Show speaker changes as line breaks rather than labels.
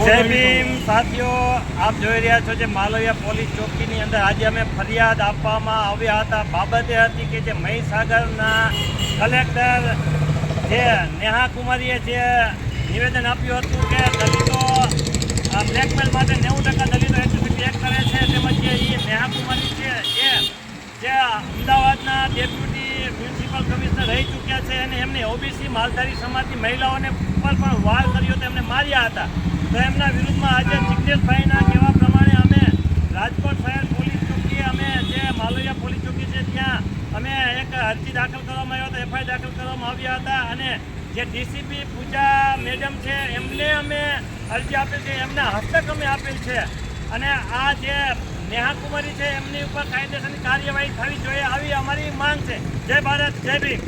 જય ભીમ. સાથીઓ, આપ જોઈ રહ્યા છો જે માલવિયા પોલીસ ચોકીની અંદર આજે અમે ફરિયાદ આપવામાં આવ્યા હતા. બાબતે હતી કે જે મહીસાગરના કલેક્ટર જે નેહા કુમારીએ જે નિવેદન આપ્યું હતું કે દલિતો બ્લેકમેલ માટે નેવું ટકા દલિતો એક્ટિવિટી ચેક કરે છે. તેમજ જે નેહા કુમારી છે, એ જે અમદાવાદના ડેપ્યુટી મ્યુનિસિપલ કમિશનર રહી ચૂક્યા છે અને એમને ઓબીસી માલધારી સમાજની મહિલાઓને ઉપર પણ વાર કર્યો તો એમને માર્યા હતા. તો એમના વિરુદ્ધમાં આજે જિગ્નેશભાઈના કહેવા પ્રમાણે અમે રાજકોટ શહેર પોલીસ ચોકીએ અમે જે માલવિયા પોલીસ ચોકી છે ત્યાં અમે એક અરજી દાખલ કરવામાં આવ્યો હતો એફઆઈ દાખલ કરવામાં આવ્યા હતા અને જે ડીસીપી પૂજા મેડમ છે એમને અમે અરજી આપેલ છે, એમના હસ્તક અમે આપેલ છે. અને આ જે નેહા કુમારી છે, એમની ઉપર કાયદેસરની કાર્યવાહી થવી જોઈએ, આવી અમારી માંગ છે. જય ભારત, જય ભીમ.